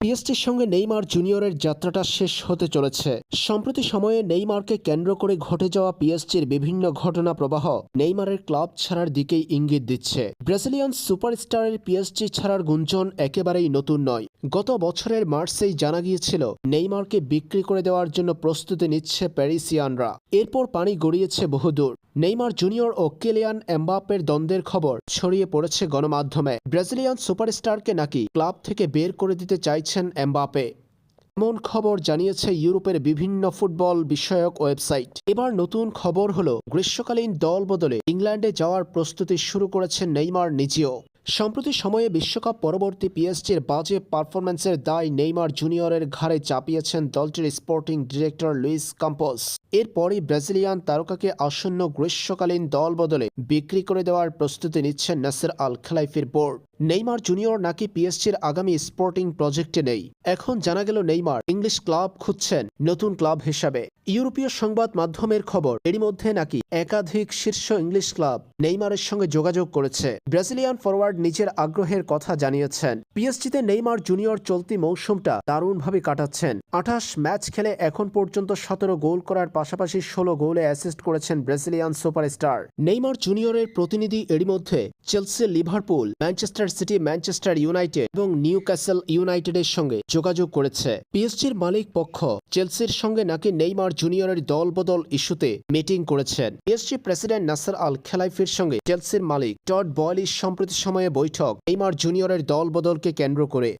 পিএসটির সঙ্গে নেইমার জুনিয়রের যাত্রাটা শেষ হতে চলেছে। সম্প্রতি সময়ে নেইমারকে কেন্দ্র করে ঘটে যাওয়া পিএসটির বিভিন্ন ঘটনা প্রবাহ নেইমারের ক্লাব ছাড়ার দিকেই ইঙ্গিত দিচ্ছে। ব্রাজিলিয়ান সুপারস্টারের পিএসটি ছাড়ার গুঞ্জন একেবারেই নতুন নয়। গত বছরের মার্চেই জানা গিয়েছিল, নেইমারকে বিক্রি করে দেওয়ার জন্য প্রস্তুতি নিচ্ছে প্যারিসিয়ানরা। এরপর পানি গড়িয়েছে বহুদূর। নেইমার জুনিয়র ও কেলিয়ান এমবাপ্পের দ্বন্দ্বের খবর ছড়িয়ে পড়েছে গণমাধ্যমে। ব্রাজিলিয়ান সুপারস্টারকে নাকি ক্লাব থেকে বের করে দিতে চাইছেন এমবাপে এমন খবর জানিয়েছে ইউরোপের বিভিন্ন ফুটবল বিষয়ক ওয়েবসাইট। এবার নতুন খবর হলো, গ্রীষ্মকালীন দল বদলে ইংল্যান্ডে যাওয়ার প্রস্তুতি শুরু করেছেন নেইমার নিজেও। সম্প্রতি সময়ে বিশ্বকাপ পরবর্তী পিএসজির বাজে পারফরম্যান্সের দায় নেইমার জুনিয়রের ঘাড়ে চাপিয়েছেন দলটির স্পোর্টিং ডিরেক্টর লুইস কাম্পোস এরপরই ব্রাজিলিয়ান তারকাকে আসন্ন গ্রীষ্মকালীন দল বদলে বিক্রি করে দেওয়ার প্রস্তুতি নিচ্ছেন নাসির আল খেলাইফির বোর্ড। নেইমার জুনিয়র নাকি পিএসজির আগামী স্পোর্টিং প্রজেক্টে নেই? এখন জানা গেল নেইমার ইংলিশ ক্লাব খুঁজছেন নতুন ক্লাব হিসাবে। ইউরোপীয় সংবাদ মাধ্যমের খবর। এরই মধ্যে নাকি একাধিক শীর্ষ ইংলিশ ক্লাব নেইমারের সঙ্গে যোগাযোগ করেছে। ব্রাজিলিয়ান ফরওয়ার্ড নিজের আগ্রহের কথা জানিয়েছেন। পিএসজিতে নেইমার জুনিয়র চলতি মৌসুমটা দারুণভাবে কাটাচ্ছেন। আঠাশ ম্যাচ খেলে এখন পর্যন্ত সতেরো গোল করার পাশাপাশি ষোলো গোলে অ্যাসিস্ট করেছেন ব্রাজিলিয়ান সুপারস্টার। নেইমার জুনিয়রের প্রতিনিধি এরই মধ্যে Chelsea, Liverpool, Manchester City, Manchester United এবং নিউ ক্যাসেল ইউনাইটেডের সঙ্গে যোগাযোগ করেছে। পিএসজির মালিক পক্ষ চেলসির সঙ্গে নাকি নেইমার জুনিয়রের দলবদল ইস্যুতে মিটিং করেছেন। পিএসজি প্রেসিডেন্ট নাসার আল খেলাইফের সঙ্গে চেলসির মালিক টড বয়লির সম্প্রতি সময়ে বৈঠক। এইমার জুনিয়রের দলবদলকে কেন্দ্র করে